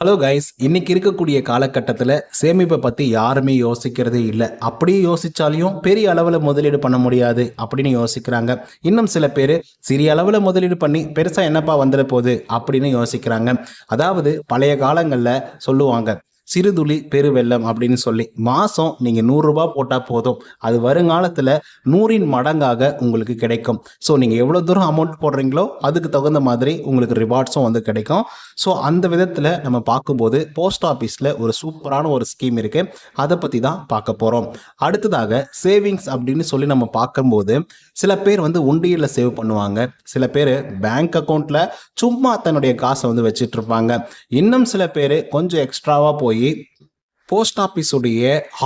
Hello guys இன்னைக்கு இருக்கக்கூடிய காலகட்டத்தில் சேமிப்பை பற்றி யாருமே யோசிக்கிறதே இல்லை. அப்படியே யோசிச்சாலையும் பெரிய அளவில் முதலீடு பண்ண முடியாது அப்படின்னு யோசிக்கிறாங்க. இன்னும் சில பேர் சிறிய அளவில் முதலீடு பண்ணி பெருசாக என்னப்பா வந்துட போகுது அப்படின்னு யோசிக்கிறாங்க. அதாவது பழைய காலங்களில் சொல்லுவாங்க சிறுதுளி பெருவெள்ளம் அப்படின்னு சொல்லி மாதம் நீங்கள் நூறுரூபா போட்டால் போதும். அது வருங்காலத்தில் நூறின் மடங்காக உங்களுக்கு கிடைக்கும். ஸோ நீங்கள் எவ்வளோ தூரம் அமௌண்ட் போடுறீங்களோ அதுக்கு தகுந்த மாதிரி உங்களுக்கு ரிவார்ட்ஸும் வந்து கிடைக்கும். ஸோ அந்த விதத்தில் நம்ம பார்க்கும்போது போஸ்ட் ஆஃபீஸில் ஒரு சூப்பரான ஒரு ஸ்கீம் இருக்குது அதை பற்றி தான் பார்க்க போகிறோம் அடுத்ததாக சேவிங்ஸ் அப்படின்னு சொல்லி நம்ம பார்க்கும்போது சில பேர் வந்து உண்டியலில் சேவ் பண்ணுவாங்க. சில பேர் பேங்க் அக்கௌண்ட்டில் சும்மா தன்னுடைய காசை வந்து வச்சுட்டு இருப்பாங்க. இன்னும் சில பேர் கொஞ்சம் எக்ஸ்ட்ராவாக போய் போஸ்ட் ஆஃபீஸுடைய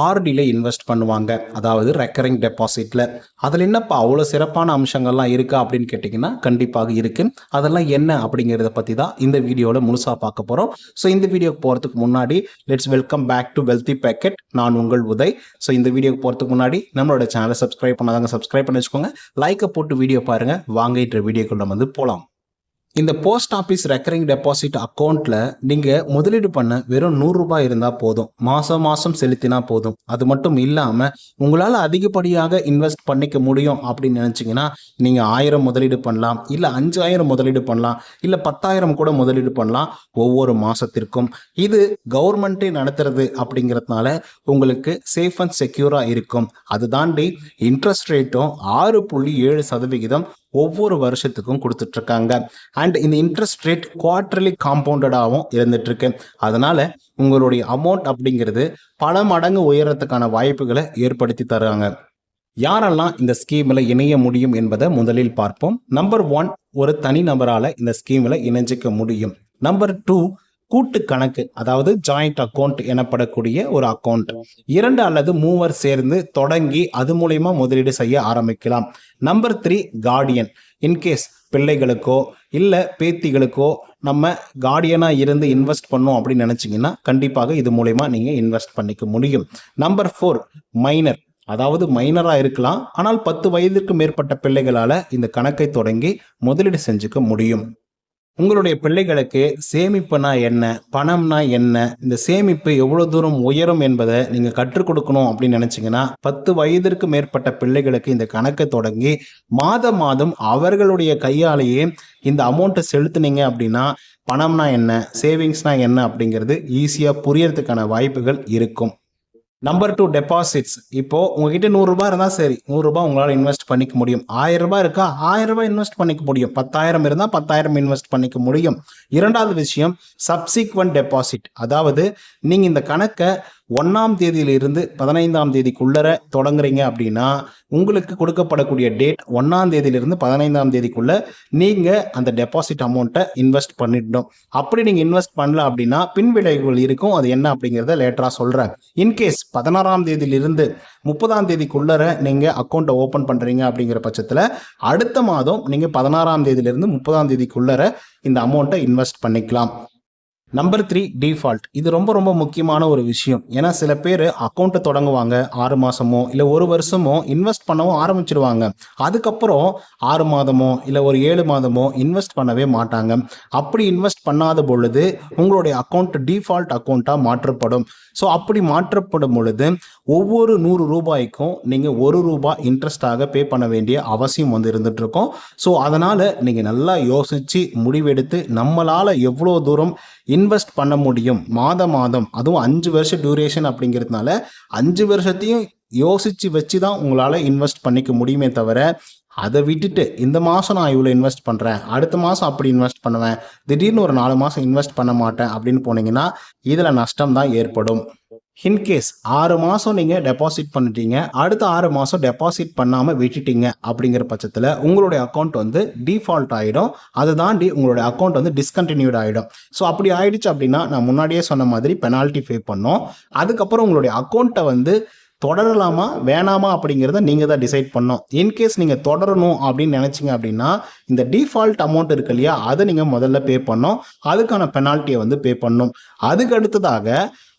ஆர்டியில் இன்வெஸ்ட் பண்ணுவாங்க. அதாவது ரெக்கரிங் டெபாசிட்டில் அதில் என்னப்பா அவ்வளோ சிறப்பான அம்சங்கள்லாம் இருக்கா அப்படின்னு கேட்டிங்கன்னா கண்டிப்பாக இருக்குது அதெல்லாம் என்ன அப்படிங்கிறத பற்றி தான் இந்த வீடியோவில் முழுசாக பார்க்க போகிறோம் ஸோ இந்த வீடியோக்கு போகிறதுக்கு முன்னாடி let's welcome back to wealthy packet நான் உங்கள் உதய். ஸோ இந்த வீடியோக்கு போகிறதுக்கு முன்னாடி நம்மளோட சேனலை சப்ஸ்கிரைப் பண்ணாதாங்க சப்ஸ்கிரைப் பண்ணி வச்சுக்கோங்க. லைக்கை போட்டு வீடியோ பாருங்கள் வாங்கிட்டு வீடியோக்குள்ள வந்து போகலாம் இந்த போஸ்ட் ஆஃபீஸ் ரெக்கரிங் டெபாசிட் அக்கௌண்ட்டில் நீங்கள் முதலீடு பண்ண வெறும் நூறுரூபா இருந்தால் போதும். மாதம் மாதம் செலுத்தினா போதும். அது மட்டும் இல்லாமல் உங்களால் அதிகப்படியாக இன்வெஸ்ட் பண்ணிக்க முடியும் அப்படின்னு நினச்சிங்கன்னா நீங்கள் ஆயிரம் முதலீடு பண்ணலாம் இல்லை அஞ்சாயிரம் முதலீடு பண்ணலாம் இல்லை பத்தாயிரம் கூட முதலீடு பண்ணலாம் ஒவ்வொரு மாதத்திற்கும் இது கவர்மெண்ட்டே நடத்துறது அப்படிங்கிறதுனால உங்களுக்கு சேஃப் அண்ட் செக்யூராக இருக்கும். அது தாண்டி இன்ட்ரெஸ்ட் ரேட்டும் ஆறு புள்ளி ஏழு சதவிகிதம் ஒவ்வொரு வருஷத்துக்கும் கொடுத்துட்ருக்காங்க. அண்ட் இந்த இன்ட்ரெஸ்ட் ரேட் குவார்டர்லி காம்பவுண்டடாகவும் இருந்துட்டுருக்கு அதனால் உங்களுடைய அமௌண்ட் அப்படிங்கிறது பல மடங்கு உயரத்துக்கான வாய்ப்புகளை ஏற்படுத்தி தருவாங்க யாரெல்லாம் இந்த ஸ்கீமில் இணைய முடியும் என்பதை முதலில் பார்ப்போம். நம்பர் ஒன் ஒரு தனி நபரால் இந்த ஸ்கீமில் இணைஞ்சிக்க முடியும். நம்பர் டூ கூட்டு கணக்கு அதாவது ஜாயிண்ட் அக்கௌண்ட் எனப்படக்கூடிய ஒரு அக்கௌண்ட் இரண்டு அல்லது மூவர் சேர்ந்து தொடங்கி அது மூலயமா முதலீடு செய்ய ஆரம்பிக்கலாம். Number three guardian in case பிள்ளைகளுக்கோ இல்லை பேத்திகளுக்கோ நம்ம கார்டியனாக இருந்து இன்வெஸ்ட் பண்ணோம் அப்படின்னு நினச்சிங்கன்னா கண்டிப்பாக இது மூலயமா நீங்கள் இன்வெஸ்ட் பண்ணிக்க முடியும். நம்பர் ஃபோர் மைனர் அதாவது மைனராக இருக்கலாம் ஆனால் பத்து வயதிற்கு மேற்பட்ட பிள்ளைகளால் இந்த கணக்கை தொடங்கி முதலீடு செஞ்சுக்க முடியும். உங்களுடைய பிள்ளைகளுக்கு சேமிப்புனா என்ன? பணம்னா என்ன? இந்த சேமிப்பு எவ்வளோ தூரம் உயரும் என்பதை நீங்கள் கற்றுக் கொடுக்கணும் அப்படின்னு நினச்சிங்கன்னா பத்து வயதிற்கு மேற்பட்ட பிள்ளைகளுக்கு இந்த கணக்கை தொடங்கி மாதம் மாதம் அவர்களுடைய கையாலேயே இந்த அமௌண்ட்டை செலுத்துனீங்க அப்படின்னா பணம்னா என்ன? சேவிங்ஸ்னா என்ன அப்படிங்கிறது ஈஸியாக புரியறதுக்கான வாய்ப்புகள் இருக்கும். நம்பர் டூ டெபாசிட்ஸ் இப்போ உங்ககிட்ட நூறுரூபா இருந்தால் சரி நூறுரூபா உங்களால் இன்வெஸ்ட் பண்ணிக்க முடியும். ஆயிரம் ரூபாய் இருக்கா? ஆயிரம் ரூபாய் இன்வெஸ்ட் பண்ணிக்க முடியும். பத்தாயிரம் இருந்தால் பத்தாயிரம் இன்வெஸ்ட் பண்ணிக்க முடியும். இரண்டாவது விஷயம் சப்சீக்வன்ட் டெபாசிட் அதாவது நீங்கள் இந்த கணக்கை ஒன்றாம் தேதியிலிருந்து பதினைந்தாம் தேதிக்குள்ளர தொடங்குறீங்க அப்படின்னா உங்களுக்கு கொடுக்கப்படக்கூடிய டேட் ஒன்றாம் தேதியிலிருந்து பதினைந்தாம் தேதிக்குள்ள நீங்கள் அந்த டெபாசிட் அமௌண்ட்டை இன்வெஸ்ட் பண்ணிடணும். அப்படி நீங்கள் இன்வெஸ்ட் பண்ணல அப்படின்னா பின் விளைவுகள் இருக்கும். அது என்ன அப்படிங்கிறத லேட்டராக சொல்கிறேன் இன்கேஸ் பதினாறாம் தேதியிலிருந்து முப்பதாம் தேதிக்குள்ளர நீங்கள் அக்கௌண்ட்டை ஓப்பன் பண்ணுறீங்க அப்படிங்கிற பட்சத்தில் அடுத்த மாதம் நீங்கள் பதினாறாம் தேதியிலிருந்து முப்பதாம் தேதிக்குள்ளர இந்த அமௌண்ட்டை இன்வெஸ்ட் பண்ணிக்கலாம். நம்பர் த்ரீ டிஃபால்ட் இது ரொம்ப ரொம்ப முக்கியமான ஒரு விஷயம். ஏன்னா சில பேர் அக்கௌண்ட்டை தொடங்குவாங்க. ஆறு மாதமோ இல்லை ஒரு வருஷமோ இன்வெஸ்ட் பண்ணவும் ஆரம்பிச்சிருவாங்க. அதுக்கப்புறம் ஆறு மாதமோ இல்லை ஒரு ஏழு மாதமோ இன்வெஸ்ட் பண்ணவே மாட்டாங்க. அப்படி இன்வெஸ்ட் பண்ணாத பொழுது உங்களுடைய அக்கௌண்ட் டிஃபால்ட் அக்கௌண்ட்டாக மாற்றப்படும். ஸோ அப்படி மாற்றப்படும் பொழுது ஒவ்வொரு நூறு ரூபாய்க்கும் நீங்கள் ஒரு ரூபாய் இன்ட்ரெஸ்டாக பே பண்ண வேண்டிய அவசியம் வந்து இருந்துகிட்ருக்கோம் ஸோ அதனால் நீங்கள் நல்லா யோசித்து முடிவெடுத்து நம்மளால் எவ்வளோ தூரம் இன்வெஸ்ட் பண்ண முடியும். மாதம் மாதம். அதுவும் அஞ்சு வருஷம் டியூரேஷன் அப்படிங்கிறதுனால அஞ்சு வருஷத்தையும் யோசித்து வச்சு தான் உங்களால் இன்வெஸ்ட் பண்ணிக்க முடியுமே தவிர அதை விட்டுட்டு இந்த மாதம் நான் இவ்வளோ இன்வெஸ்ட் பண்ணுறேன் அடுத்த மாதம் அப்படி இன்வெஸ்ட் பண்ணுவேன் திடீர்னு ஒரு நாலு மாதம் இன்வெஸ்ட் பண்ண மாட்டேன் அப்படின்னு போனீங்கன்னா இதில் நஷ்டம் தான் ஏற்படும். இன்கேஸ் ஆறு மாதம் நீங்கள் டெபாசிட் பண்ணிட்டீங்க அடுத்த ஆறு மாதம் டெபாசிட் பண்ணாமல் விட்டுட்டீங்க அப்படிங்கிற பட்சத்தில் உங்களுடைய அக்கௌண்ட் வந்து டிஃபால்ட் ஆகிடும் அதை தாண்டி உங்களுடைய அக்கௌண்ட் வந்து டிஸ்கண்டினியூட் ஆகிடும் ஸோ அப்படி ஆயிடுச்சு அப்படின்னா நான் முன்னாடியே சொன்ன மாதிரி பெனால்ட்டி பே பண்ணோம். அதுக்கப்புறம் உங்களுடைய அக்கௌண்ட்டை வந்து தொடரலாமா வேணாமா அப்படிங்கிறத நீங்கள் தான் டிசைட் பண்ணோம் இன்கேஸ் நீங்கள் தொடரணும் அப்படின்னு நினச்சிங்க அப்படின்னா இந்த டிஃபால்ட் அமௌண்ட் இருக்கு இல்லையா அதை நீங்கள் முதல்ல பே பண்ணோம் அதுக்கான பெனால்ட்டியை வந்து பே பண்ணும் அதுக்கு அடுத்ததாக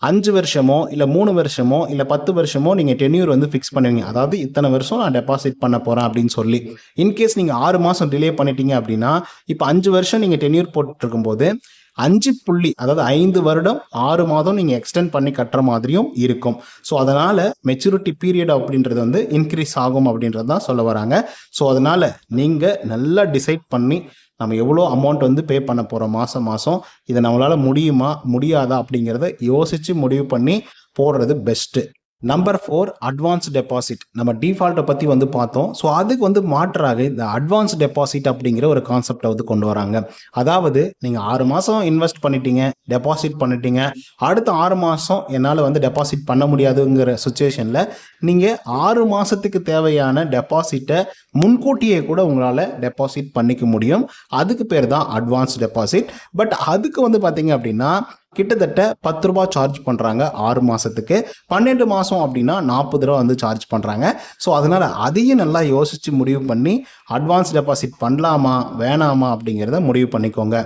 அஞ்சு வருஷமோ இல்லை மூணு வருஷமோ இல்லை பத்து வருஷமோ நீங்கள் டென்யூர் வந்து ஃபிக்ஸ் பண்ணுவீங்க. அதாவது இத்தனை வருஷம் நான் டெபாசிட் பண்ண போகிறேன் அப்படின்னு சொல்லி. இன்கேஸ் நீங்கள் ஆறு மாதம் டிலே பண்ணிட்டீங்க அப்படின்னா இப்போ அஞ்சு வருஷம் நீங்கள் டென்யூர் போட்டுருக்கும்போது அஞ்சு புள்ளி அதாவது ஐந்து வருடம் ஆறு மாதம் நீங்கள் எக்ஸ்டெண்ட் பண்ணி கட்டுற மாதிரியும் இருக்கும். ஸோ அதனால் மெச்சூரிட்டி பீரியட் அப்படின்றது வந்து இன்க்ரீஸ் ஆகும் அப்படின்றது தான் சொல்ல வராங்க. ஸோ அதனால் நீங்கள் நல்லா டிசைட் பண்ணி நம்ம எவ்வளோ அமௌண்ட் வந்து பே பண்ண போகிறோம் மாதம் மாதம் இதை நம்மளால் முடியுமா முடியாதா அப்படிங்கிறத யோசித்து முடிவு பண்ணி போடுறது best number four advance deposit நம்ம டிஃபால்ட்டை பற்றி வந்து பார்த்தோம். ஸோ அதுக்கு வந்து மாற்றாக இந்த அட்வான்ஸ் டெபாசிட் அப்படிங்கிற ஒரு கான்செப்டை வந்து கொண்டு வராங்க. அதாவது நீங்கள் ஆறு மாதம் இன்வெஸ்ட் பண்ணிட்டீங்க டெபாசிட் பண்ணிட்டீங்க. அடுத்த ஆறு மாதம் என்னால் வந்து டெபாசிட் பண்ண முடியாதுங்கிற சுச்சுவேஷனில் நீங்கள் ஆறு மாதத்துக்கு தேவையான டெபாசிட்டை முன்கூட்டியே கூட உங்களால் டெபாசிட் பண்ணிக்க முடியும். அதுக்கு பேர் தான் அட்வான்ஸ் டெபாசிட் பட் அதுக்கு வந்து பார்த்தீங்க அப்படின்னா கிட்டத்தட்ட பத்து ரூபா சார்ஜ் பண்ணுறாங்க ஆறு மாதத்துக்கு பன்னெண்டு மாதம் அப்படின்னா நாற்பது ரூபா வந்து சார்ஜ் பண்ணுறாங்க ஸோ அதனால் அதையும் நல்லா யோசித்து முடிவு பண்ணி அட்வான்ஸ் டெபாசிட் பண்ணலாமா வேணாமா அப்படிங்கிறத முடிவு பண்ணிக்கோங்க.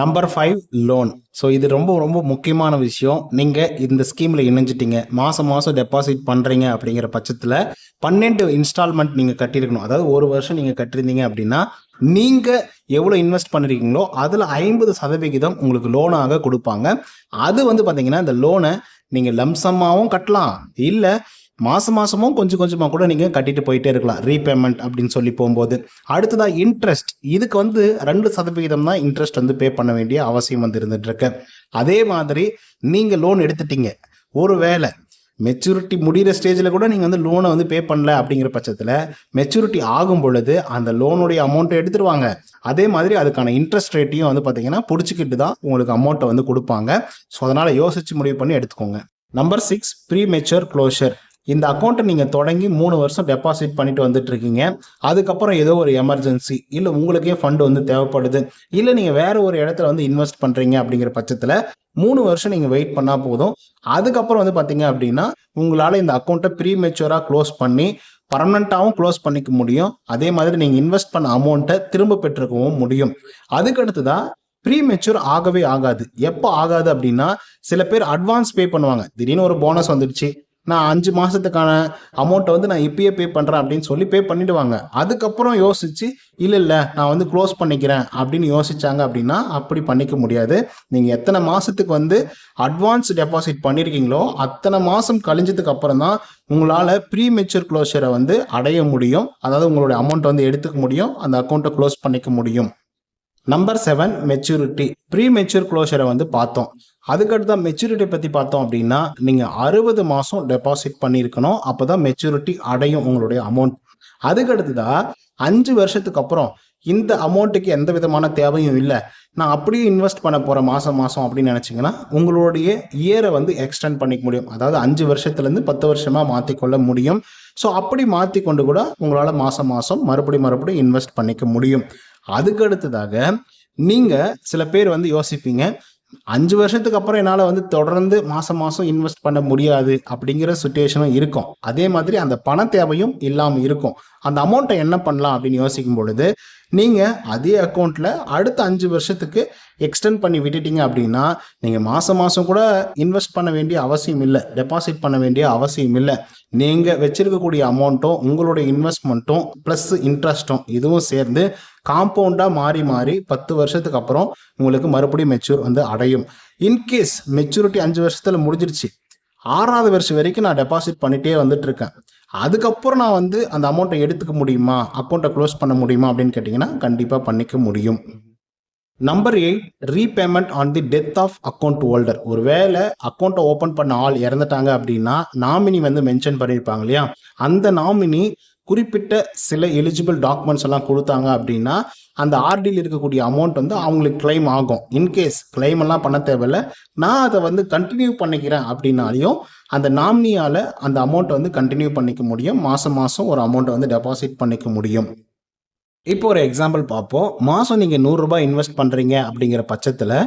நம்பர் ஃபைவ் லோன் ஸோ இது ரொம்ப ரொம்ப முக்கியமான விஷயம். நீங்கள் இந்த ஸ்கீமில் இணைஞ்சிட்டீங்க. மாதம் மாதம் டெபாசிட் பண்ணுறீங்க அப்படிங்கிற பட்சத்தில் பன்னெண்டு இன்ஸ்டால்மெண்ட் நீங்கள் கட்டியிருக்கணும். அதாவது ஒரு வருஷம் நீங்கள் கட்டியிருந்தீங்க அப்படின்னா நீங்கள் எவ்வளோ இன்வெஸ்ட் பண்ணிருக்கீங்களோ அதில் ஐம்பது சதவிகிதம் உங்களுக்கு லோனாக கொடுப்பாங்க. அது வந்து பார்த்தீங்கன்னா இந்த லோனை நீங்கள் லம்சமாகவும் கட்டலாம். இல்லை மாதம் மாதமும் கொஞ்சம் கொஞ்சமாக கூட நீங்கள் கட்டிட்டு போயிட்டே இருக்கலாம். ரீபேமெண்ட் அப்படின்னு சொல்லி போகும்போது. அடுத்ததாக இன்ட்ரெஸ்ட் இதுக்கு வந்து ரெண்டு சதவிகிதம் தான் இன்ட்ரெஸ்ட் வந்து பே பண்ண வேண்டிய அவசியம் வந்து இருந்துட்டு அதே மாதிரி நீங்கள் லோன் எடுத்துட்டீங்க. ஒரு வேளை மெச்சூரிட்டி முடிகிற ஸ்டேஜில் கூட நீங்கள் வந்து லோனை வந்து பே பண்ணல அப்படிங்கிற பட்சத்தில் மெச்சூரிட்டி ஆகும் பொழுது அந்த லோனுடைய அமௌண்ட்டை எடுத்துருவாங்க. அதே மாதிரி அதுக்கான இன்ட்ரெஸ்ட் ரேட்டையும் வந்து பார்த்தீங்கன்னா பிடிச்சிக்கிட்டு தான் உங்களுக்கு அமௌண்ட்டை வந்து கொடுப்பாங்க. ஸோ அதனால் யோசிச்சு முடிவு பண்ணி எடுத்துக்கோங்க. Number six pre mature closure இந்த அக்கௌண்ட்டை நீங்கள் தொடங்கி மூணு வருஷம் டெபாசிட் பண்ணிட்டு வந்துட்டுருக்கீங்க. அதுக்கப்புறம் ஏதோ ஒரு எமர்ஜென்சி இல்லை உங்களுக்கே ஃபண்ட் வந்து தேவைப்படுது. இல்லை நீங்கள் வேறு ஒரு இடத்துல வந்து இன்வெஸ்ட் பண்ணுறீங்க அப்படிங்கிற பட்சத்தில் மூணு வருஷம் நீங்கள் வெயிட் பண்ணால் போதும். அதுக்கப்புறம் வந்து பார்த்தீங்க அப்படின்னா உங்களால் இந்த அக்கௌண்ட்டை ப்ரீ மெச்சூராக க்ளோஸ் பண்ணி பர்மனண்ட்டாகவும் க்ளோஸ் பண்ணிக்க முடியும். அதே மாதிரி நீங்கள் இன்வெஸ்ட் பண்ண அமௌண்ட்டை திரும்ப பெற்றுக்கவும் முடியும். அதுக்கடுத்து தான் ப்ரீ மெச்சூர் ஆகவே ஆகாது. எப்போ ஆகாது அப்படின்னா சில பேர் அட்வான்ஸ் பே பண்ணுவாங்க. திடீர்னு ஒரு போனஸ் வந்துடுச்சு. நான் அஞ்சு மாதத்துக்கான அமௌண்ட்டை வந்து நான் இப்பயே பே பண்ணுறேன் அப்படின்னு சொல்லி பே பண்ணிடுவாங்க. அதுக்கப்புறம் யோசிச்சு இல்லை இல்லை நான் வந்து க்ளோஸ் பண்ணிக்கிறேன் அப்படின்னு யோசிச்சாங்க அப்படின்னா அப்படி பண்ணிக்க முடியாது. நீங்கள் எத்தனை மாதத்துக்கு வந்து அட்வான்ஸ் டெபாசிட் பண்ணியிருக்கீங்களோ அத்தனை மாதம் கழிஞ்சதுக்கு அப்புறம் தான் உங்களால் ப்ரீ மெச்சூர் க்ளோஷரை வந்து அடைய முடியும். அதாவது உங்களுடைய அமௌண்ட்டை வந்து எடுத்துக்க முடியும். அந்த அக்கௌண்ட்டை க்ளோஸ் பண்ணிக்க முடியும். Number seven maturity pre mature க்ளோஷரை வந்து பார்த்தோம். அதுக்கடுத்த மெச்சூரிட்டி பற்றி பார்த்தோம் அப்படின்னா நீங்கள் அறுபது மாதம் டெபாசிட் பண்ணியிருக்கணும். அப்போ தான் மெச்சூரிட்டி அடையும் உங்களுடைய அமௌண்ட் அதுக்கடுத்ததா அஞ்சு வருஷத்துக்கு அப்புறம் இந்த அமௌண்ட்டுக்கு எந்த விதமான தேவையும் இல்லை. நான் அப்படியே இன்வெஸ்ட் பண்ண போகிறேன் மாதம் மாதம் அப்படின்னு நினச்சிங்கன்னா உங்களுடைய இயரை வந்து எக்ஸ்டெண்ட் பண்ணிக்க முடியும். அதாவது அஞ்சு வருஷத்துலேருந்து பத்து வருஷமாக மாற்றிக்கொள்ள முடியும். ஸோ அப்படி மாற்றி கொண்டு கூட உங்களால் மாதம் மாதம் மறுபடியும் மறுபடியும் இன்வெஸ்ட் பண்ணிக்க முடியும். அதுக்கு அடுத்ததாக நீங்கள் சில பேர் வந்து யோசிப்பீங்க அஞ்சு வருஷத்துக்கு அப்புறம் என்னால் வந்து தொடர்ந்து மாதம் மாதம் இன்வெஸ்ட் பண்ண முடியாது அப்படிங்கிற சுச்சுவேஷனும் இருக்கும். அதே மாதிரி அந்த பண தேவையும் இல்லாமல் இருக்கும். அந்த அமௌண்ட்டை என்ன பண்ணலாம் அப்படின்னு யோசிக்கும் பொழுது நீங்கள் அதே அக்கௌண்ட்டில் அடுத்த அஞ்சு வருஷத்துக்கு எக்ஸ்டெண்ட் பண்ணி விட்டுட்டீங்க அப்படின்னா நீங்கள் மாதம் மாதம் கூட இன்வெஸ்ட் பண்ண வேண்டிய அவசியம் இல்லை. டெபாசிட் பண்ண வேண்டிய அவசியம் இல்லை. நீங்கள் வச்சிருக்கக்கூடிய அமௌண்ட்டும் உங்களுடைய இன்வெஸ்ட்மெண்ட்டும் ப்ளஸ் இன்ட்ரெஸ்ட்டும் இதுவும் சேர்ந்து காம்பவுண்டாக மாறி மாறி பத்து வருஷத்துக்கு அப்புறம் உங்களுக்கு மறுபடியும் மெச்சூர் வந்து அடையும். இன்கேஸ் மெச்சூரிட்டி அஞ்சு வருஷத்தில் முடிஞ்சிருச்சு ஆறாவது வருஷம் வரைக்கும் நான் டெபாசிட் பண்ணிட்டே வந்துட்டு இருக்கேன். அதுக்கப்புறம் நான் வந்து அந்த அமௌண்ட்டை எடுத்துக்க முடியுமா? அக்கௌண்ட்டை க்ளோஸ் பண்ண முடியுமா? அப்படின்னு கேட்டிங்கன்னா கண்டிப்பாக பண்ணிக்க முடியும். Number eight repayment on the death of account holder ஒரு வேளை அக்கௌண்ட்டை ஓப்பன் பண்ண ஆள் இறந்துட்டாங்க அப்படின்னா நாமினி வந்து மென்ஷன் பண்ணியிருப்பாங்க இல்லையா? அந்த நாமினி குறிப்பிட்ட சில எலிஜிபிள் டாக்குமெண்ட்ஸ் எல்லாம் கொடுத்தாங்க அப்படின்னா அந்த ஆர்டியில் இருக்கக்கூடிய அமௌண்ட் வந்து அவங்களுக்கு கிளைம் ஆகும். இன்கேஸ் கிளைம் எல்லாம் பண்ண தேவையில்ல நான் அதை வந்து கண்டினியூ பண்ணிக்கிறேன் அப்படின்னாலையும் அந்த நாமினியால் அந்த அமௌண்ட்டை வந்து கண்டினியூ பண்ணிக்க முடியும். மாதம் மாதம் ஒரு அமௌண்ட்டை வந்து டெபாசிட் பண்ணிக்க முடியும். இப்போ ஒரு எக்ஸாம்பிள் பார்ப்போம். மாதம் நீங்கள் நூறுரூபா இன்வெஸ்ட் பண்ணுறீங்க அப்படிங்கிற பட்சத்தில்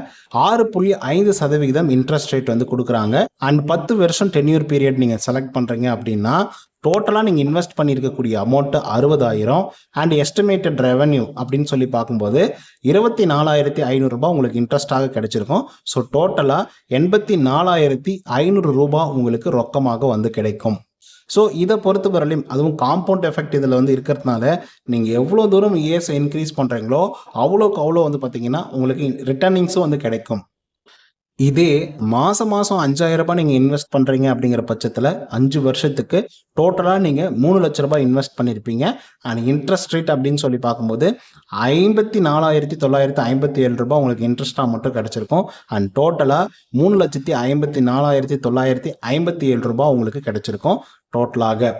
ஆறு புள்ளி ஐந்து சதவிகிதம் இன்ட்ரெஸ்ட் ரேட் வந்து கொடுக்குறாங்க. அண்ட் பத்து வருஷம் டென்யூர் பீரியட் நீங்கள் செலக்ட் பண்ணுறீங்க அப்படின்னா டோட்டலாக நீங்கள் இன்வெஸ்ட் பண்ணியிருக்கக்கூடிய அமௌண்ட்டு அறுபதாயிரம். அண்ட் எஸ்டிமேட்டட் ரெவன்யூ அப்படின்னு சொல்லி பார்க்கும்போது இருபத்தி நாலாயிரத்தி ஐநூறுரூபா உங்களுக்கு இன்ட்ரெஸ்ட்டாக கிடைச்சிருக்கும். ஸோ டோட்டலாக எண்பத்தி நாலாயிரத்தி ஐநூறு ரூபா உங்களுக்கு ரொக்கமாக வந்து கிடைக்கும். ஸோ இதை பொறுத்த வரலையும் அதுவும் காம்பவுண்ட் எஃபெக்ட் இதில் வந்து இருக்கிறதுனால நீங்கள் எவ்வளோ தூரம் இஎஸ்ஐ இன்க்ரீஸ் பண்ணுறீங்களோ அவ்வளோக்கு அவ்வளோ வந்து பார்த்தீங்கன்னா உங்களுக்கு ரிட்டர்னிங்ஸும் வந்து கிடைக்கும். இதே மாதம் மாதம் அஞ்சாயிரம் ரூபாய் நீங்கள் இன்வெஸ்ட் பண்ணுறீங்க அப்படிங்கிற பட்சத்தில் அஞ்சு வருஷத்துக்கு டோட்டலாக நீங்கள் மூணு லட்ச ரூபாய் இன்வெஸ்ட் பண்ணியிருப்பீங்க அண்ட் இன்ட்ரெஸ்ட் ரேட் அப்படின்னு சொல்லி பார்க்கும்போது ஐம்பத்தி நாலாயிரத்தி தொள்ளாயிரத்தி ஐம்பத்தி ஏழு ரூபாய் உங்களுக்கு இன்ட்ரெஸ்ட்டாக மட்டும் கிடச்சிருக்கும். அண்ட் டோட்டலாக மூணு லட்சத்தி ஐம்பத்தி நாலாயிரத்தி தொள்ளாயிரத்தி ஐம்பத்தி ஏழு ரூபாய் உங்களுக்கு கிடச்சிருக்கும். டோட்டலாக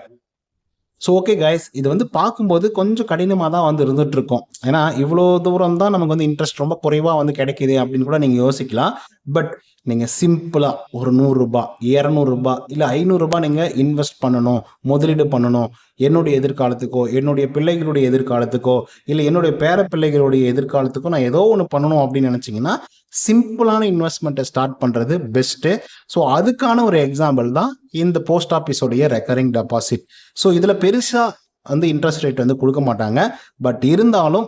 ஸோ ஓகே கைஸ் இது வந்து பார்க்கும்போது கொஞ்சம் கடினமாக தான் வந்து இருந்துட்டு இருக்கும் ஏன்னா இவ்வளோ தூரம் தான் நமக்கு வந்து இன்ட்ரெஸ்ட் ரொம்ப குறைவாக வந்து கிடைக்கிது அப்படின்னு கூட நீங்கள் யோசிக்கலாம். பட் நீங்கள் சிம்பிளாக ஒரு நூறுரூபா இரநூறுபா இல்லை ஐநூறுரூபா நீங்கள் இன்வெஸ்ட் பண்ணணும் முதலீடு பண்ணணும். என்னுடைய எதிர்காலத்துக்கோ என்னுடைய பிள்ளைகளுடைய எதிர்காலத்துக்கோ இல்லை என்னுடைய பேர பிள்ளைகளுடைய எதிர்காலத்துக்கோ நான் ஏதோ ஒன்று பண்ணணும் அப்படின்னு நினச்சிங்கன்னா சிம்பிளான இன்வெஸ்ட்மெண்ட்டை ஸ்டார்ட் பண்ணுறது பெஸ்ட்டு ஸோ அதுக்கான ஒரு எக்ஸாம்பிள் தான் இந்த போஸ்ட் ஆஃபீஸோடைய ரெக்கரிங் டெபாசிட் ஸோ இதில் பெருசாக வந்து இன்ட்ரெஸ்ட் ரேட் வந்து கொடுக்க மாட்டாங்க. பட் இருந்தாலும்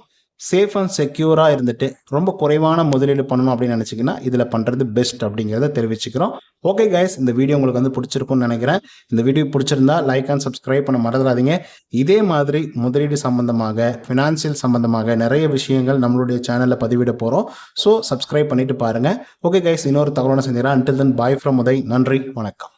சேஃப் அண்ட் செக்யூராக இருந்துட்டு ரொம்ப குறைவான முதலீடு பண்ணணும் அப்படின்னு நினச்சிங்கன்னா இதில் பண்ணுறது பெஸ்ட் அப்படிங்கிறத தெரிவிச்சுக்கிறோம். ஓகே கைஸ் இந்த வீடியோ உங்களுக்கு வந்து பிடிச்சிருக்கும்னு நினைக்கிறேன். இந்த வீடியோ பிடிச்சிருந்தா லைக் அண்ட் சப்ஸ்கிரைப் பண்ண மறந்துடாதீங்க. இதே மாதிரி முதலீடு சம்பந்தமாக ஃபினான்சியல் சம்பந்தமாக நிறைய விஷயங்கள் நம்மளுடைய சேனலில் பதிவிட போகிறோம் ஸோ சப்ஸ்கிரைப் பண்ணிட்டு பாருங்கள் ஓகே கைஸ் இன்னொரு தகவலான செஞ்சிடறேன் until then bye from Uday. நன்றி. வணக்கம்.